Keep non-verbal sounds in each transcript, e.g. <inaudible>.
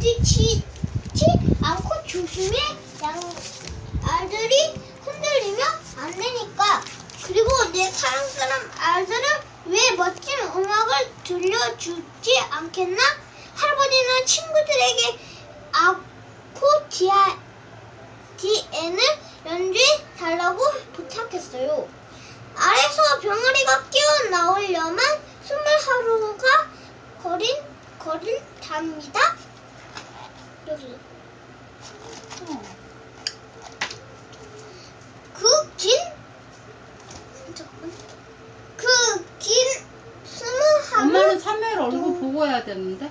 부딪히지 않고 조심해 양 알들이 흔들리면 안 되니까 그리고 내 사랑 사람 알들은 왜 멋진 음악을 들려주지 않겠나 할아버지는 친구들에게 아코디아 디엔을 연주해 달라고 부탁했어요. 아래서 병아리가 끼어 나오려면 스물 하루가 걸린 거릴 답니다. 여기 어. 그긴 잠깐 그긴 스물 하루 엄마는 참여를 얼굴 보고 해야 되는데.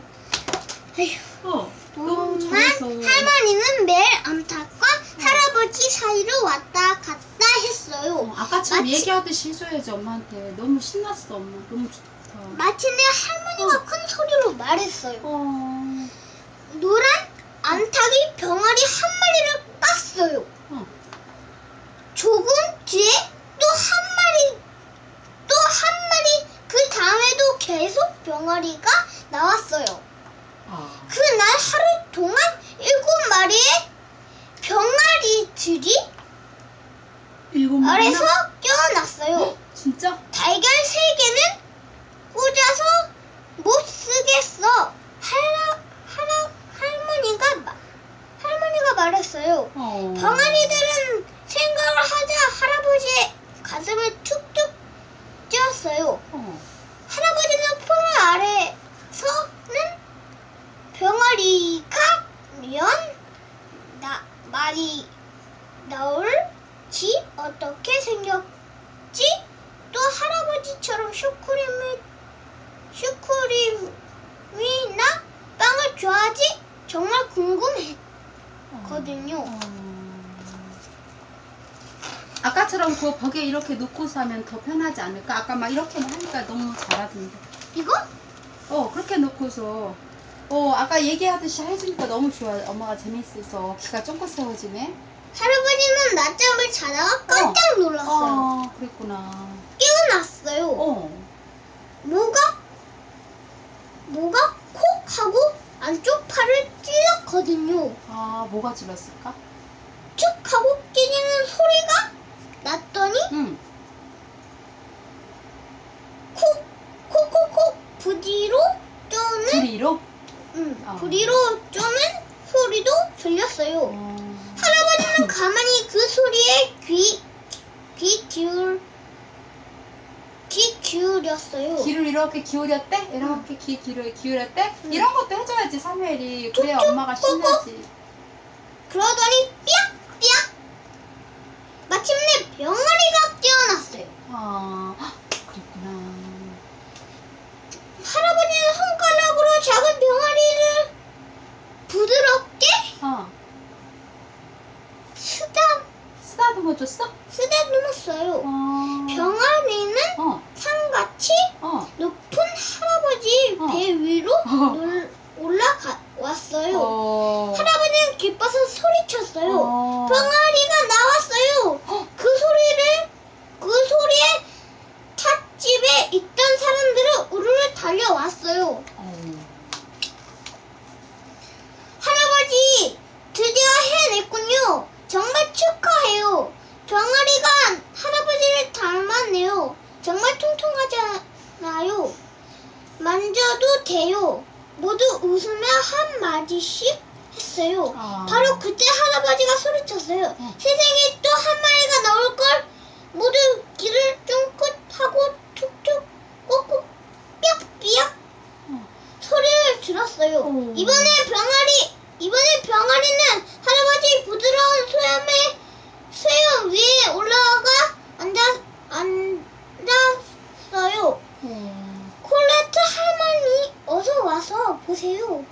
에휴. 어. 너무 동안 잘해서. 할머니는 매일 암탉과 할아버지 사이로 왔다 갔다 했어요. 어, 아까처럼 마치- 얘기하듯이 해줘야지 엄마한테. 너무 신났어 엄마. 너무 좋다. 마침내 할머니가 큰 소리로 말했어요. 어. 노란 암탉이 병아리 한 마리를 깠어요. 어. 조금 뒤에 또 한 마리, 또 한 마리, 그 다음에도 계속 병아리가 나왔어요. 아. 그날 하루 동안 일곱 마리의 병아리들이 일곱 마리나? 아래서 깨어났어요. 진짜? 달걀 세 개는 꽂아서 못 쓰겠어. 할라, 할라, 할머니가, 마- 할머니가 말했어요. 어. 병아리들은 생각을 하자 할아버지의 가슴을 툭툭 찧었어요. 어. 할아버지는 풀 아래서는 병아리가 면 나, 말이 나올지 어떻게 생겼지 또 할아버지처럼 슈크림을 슈크림이나 빵을 좋아하지 정말 궁금했거든요. 어. 아까처럼 그 벽에 이렇게 놓고서 하면 더 편하지 않을까? 아까 막 이렇게만 하니까 너무 잘하던데. 이거 어, 그렇게 놓고서. 어, 아까 얘기하듯이 해주니까 너무 좋아. 엄마가 재밌어서 귀가 쫑긋 세워지네. 할아버지는 낮잠을 자다가 깜짝 놀랐어요. 어, 그랬구나. 깨어났어요. 어. 뭐가 뭐가 콕 하고 안쪽 팔을 찔렀거든요. 아, 뭐가 질렀을까? 툭 하고 깨지는 소리가 났더니 응. 콕 콕콕콕 부디로 쪼는 부리로? 음, 어. 부디로 쪼는 소리도 들렸어요. 어. 할아버지는 가만히 그 소리에 귀, 귀 기울, 귀 기울였어요. 귀를 이렇게 기울였대? 이렇게 귀 기울여, 기울였대? 응. 이런 것도 해줘야지, 사무엘이. 그래야 엄마가 꾹꾹. 신나지. 그러더니 삐약삐약 마침내 병아리가 깨어났어요. 아, 헉, 그랬구나. 할아버지는 손가락으로 작은 병아리를 부드럽게 어. 쓰다, 쓰다듬어 줬어? 쓰다듬었어요. 어. 병아리는 어, 상같이 어. 높은 할아버지 어. 배 위로 어. 놀- 올라가 왔어요. 어. 할아버지는 기뻐서 소리쳤어요. 어. 병아리가 나왔어요. 헉, 그 소리를 그 소리에 찻집에 있던 사람들은 우르르 달려왔어요. 어. 할아버지 드디어 해냈군요. 정말 축하해요. 병아리가 할아버지를 닮았네요. 정말 통통하잖아요. 만져도 돼요. 모두 웃으며 한 마디씩 했어요. 아. 바로 그때 할아버지가 소리쳤어요. 어. 세상에 또 한 마리가 나올 걸. 모두 귀를 쫑긋하고 툭툭 꼭꼭 삐약삐약 어. 소리를 들었어요. 어. 이번에 병아리, 이번에 병아리는 할아버지 부드러운 수염에 수염 위에 올라가 앉아 앉았어요. 어. 콜레트 할머니, 어서 와서 보세요.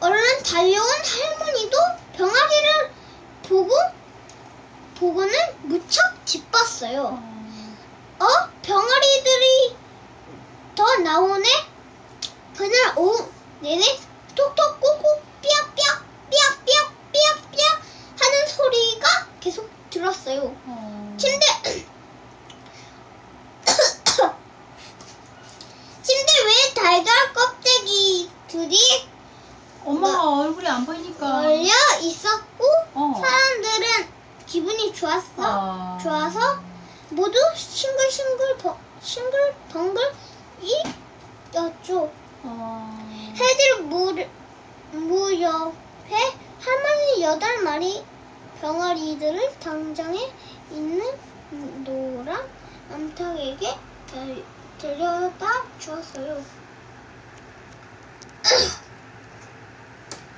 얼른 달려온 할머니도 병아리를 보고 보고는 무척 기뻤어요. 어. 어? 병아리들이 더 나오네? 그날 오후 내내 톡톡 꾹꾹 삐약 삐약 삐약 삐약 삐약 삐약 하는 소리가 계속 들었어요. 어. 침대 그러니까. 걸려 있었고 어. 사람들은 기분이 좋았어. 아. 좋아서 모두 싱글싱글 벙, 싱글벙글이었죠. 어. 해질 무, 무렵에 할머니 여덟 마리 병아리들을 당장에 있는 노란 암탉에게 데- 데려다 주었어요. <clears throat>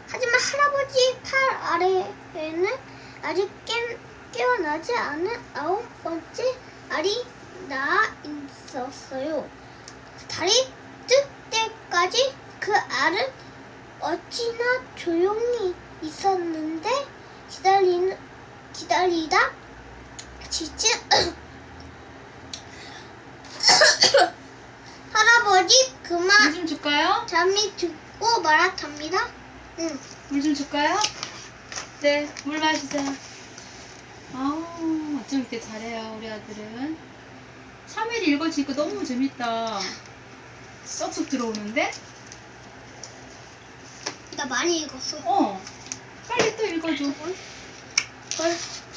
하지만 할아버지 팔 아래에는 아직 깨, 깨어나지 않은 아홉 번째 알이 나아 있었어요. 달이 뜰 때까지 그 알은 어찌나 조용히 있었는데 기다리는 기다리다 지친 <coughs> 할아버지 그만 물 좀 줄까요? 잠이 듣고 말았답니다. 응. 물 좀 줄까요? 네, 물 마시세요. 아우, 어쩜 이렇게 잘해요, 우리 아들은. 3일 읽어주니까 너무 재밌다. 쏙쏙 들어오는데? 나 많이 읽었어. 어, 빨리 또 읽어줘. 헐.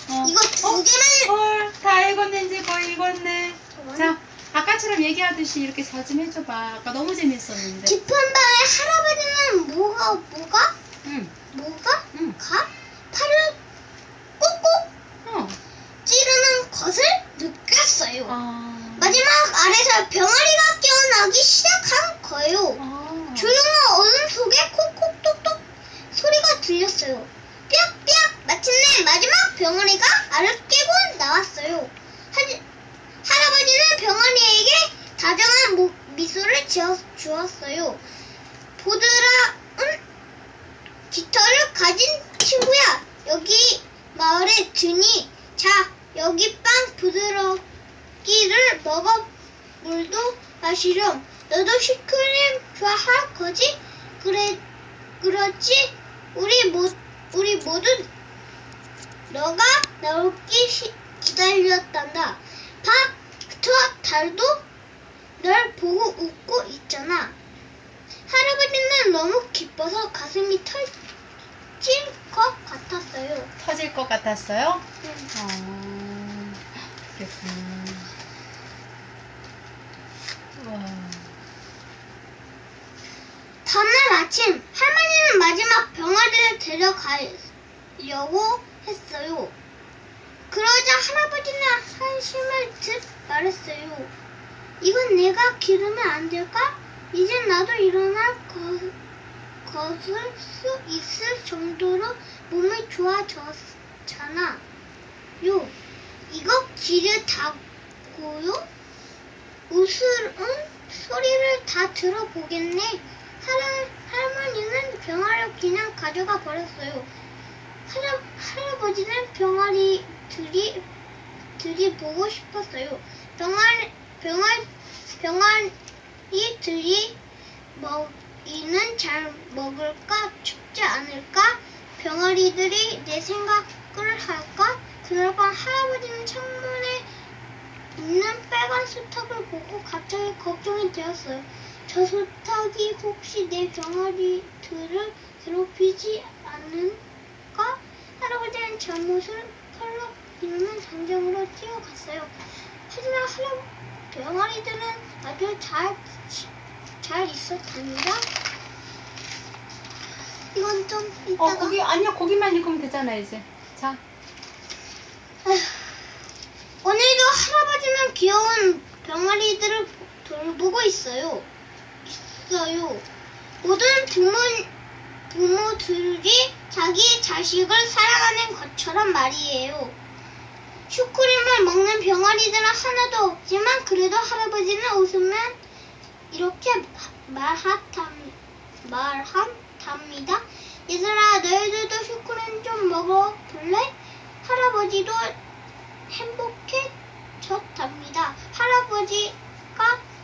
어. 이거 두 어? 개만 헐, 다 읽었네, 이제 거의 읽었네. 저거는? 자, 아까처럼 얘기하듯이 이렇게 잘 좀 해줘봐. 아까 너무 재밌었는데. 깊은 밤에 할아버지는 뭐가 뭐가 응, 뭐가 응, 가 팔을 꾹꾹 어. 찌르는 것을 느꼈어요. 아. 마지막 알에서 병아리가 깨어나기 시작한 거예요. 아. 조용한 어둠 속에 콕콕톡톡 소리가 들렸어요. 삐약삐약 마침내 마지막 병아리가 알을 깨고 나왔어요. 하, 할아버지는 병아리에게 다정한 모- 미소를 지어 주었어요. 보드라운 깃털을 가진 친구야. 여기 마을에 드니 자 여기 빵 부드럽 기를 먹어 물도 마시렴. 너도 슈크림 좋아할 거지? 그래 그렇지? 우리 모 우리 모두 너가 나오기 시- 기다렸단다. 봐, 저 달도 널 보고 웃고 있잖아. 할아버지는 너무 기뻐서 가슴이 터질 것 같았어요. 터질 것 같았어요? 음. 어, 그랬구나. 우와. 다음날 아침 할머니는 마지막 병아리를 데려가려고 했어요. 그러자 할아버지는 한심을 듯 말했어요. 이건 내가 기르면 안 될까? 이제 나도 일어날 거, 것을 수 있을 정도로 몸이 좋아졌잖아. 요, 이거 기르다고요? 웃으는 소리를 다 들어보겠네. 할아, 할머니는 병아리를 그냥 가져가 버렸어요. 할아, 할아버지는 병아리 들이 들이 보고 싶었어요. 병아리, 병아리, 병아리 들이 먹이는 잘 먹을까? 춥지 않을까? 병아리들이 내 생각을 할까? 그날 밤 할아버지는 창문에 있는 빨간 수탉을 보고 갑자기 걱정이 되었어요. 저 수탉이 혹시 내 병아리들을 괴롭히지 않을까? 할아버지는 잠옷을 펄럭 입는 장정으로 뛰어갔어요. 하지만 할아 병아리들은 아주 잘, 잘 있었답니다. 이건 좀 어, 이따가 거기, 아니야, 거기만 읽으면 되잖아, 이제. 자, 아휴, 오늘도 할아버지는 귀여운 병아리들을 돌보고 있어요. 있어요. 모든 부모, 부모들이 자기 자식을 사랑하는 것처럼 말이에요. 슈크림을 먹는 병아리들은 하나도 없지만 그래도 할아버지는 웃으면 이렇게 말하담, 말한답니다. 얘들아 너희들도 슈크림 좀 먹어볼래? 할아버지도 행복해 졌답니다. 할아버지가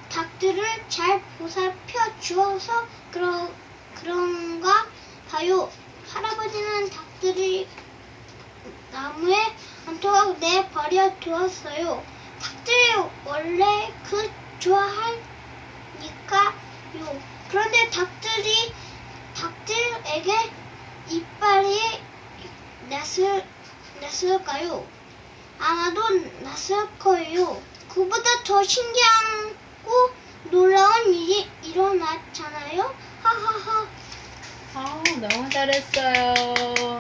닭들을 잘 보살펴 주어서 그러, 그런가 봐요. 할아버지는 닭들이 나무에 않도록 내버려 두었어요. 닭들이 원래 그 좋아하니까요. 그런데 닭들이 닭들에게 이빨이 낯을, 낯을까요? 아마도 낯을 거예요. 그보다 더 신기하고 놀라운 일이 일어났잖아요. 하하하. 아, 너무 잘했어요.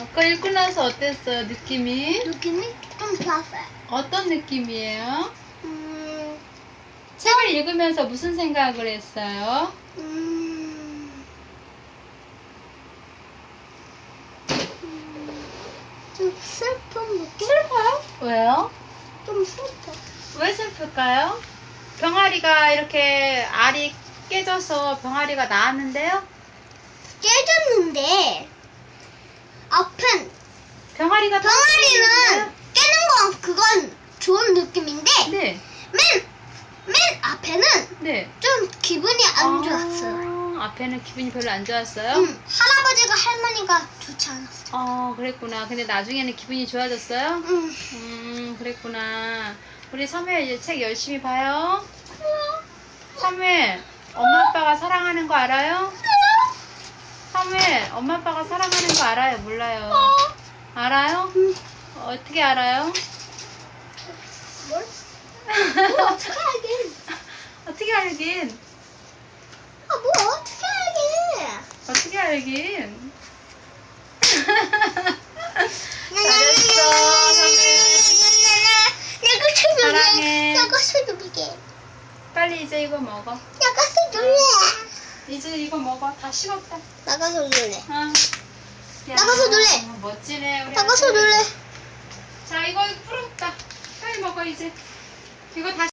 그거 읽고 나서 어땠어요, 느낌이? 느낌이 좀 좋았어요. 어떤 느낌이에요? 음, 책을 읽으면서 무슨 생각을 했어요? 음, 음, 좀 슬픈 느낌? 슬퍼요? 왜요? 좀 슬퍼. 왜 슬플까요? 병아리가 이렇게 알이 깨져서 병아리가 나왔는데요? 깨졌는데 앞은 병아리가 병아리는 깨는 건 그건 좋은 느낌인데 네, 맨, 맨 앞에는 네. 좀 기분이 안 좋았어요. 아, 앞에는 기분이 별로 안 좋았어요? 음, 할아버지가 할머니가 좋지 않았어요. 어, 그랬구나. 근데 나중에는 기분이 좋아졌어요? 음. 음, 그랬구나. 우리 사무엘 이제 책 열심히 봐요. 사무엘, 엄마 아빠가 사랑하는 거 알아요? 사무엘, 엄마 아빠가 사랑하는 거 알아요? 몰라요? 알아요? 음. 어떻게 알아요? 뭘? 뭐 어떻게 알긴? <laughs> 어떻게 알긴? 아, 뭐 어떻게? 어떻게 알긴? <laughs> 내가 술 사랑해. 누르게. 빨리 이제 이거 먹어. 내가 술 누르래. 이제 이거 먹어. 다 식었다. 나가서 누르래. 응. 야, 나가서 놀래. 멋지네. 우리 나가서 아들. 누르래. 자, 이거 부럽다. 빨리 먹어, 이제. 이거 다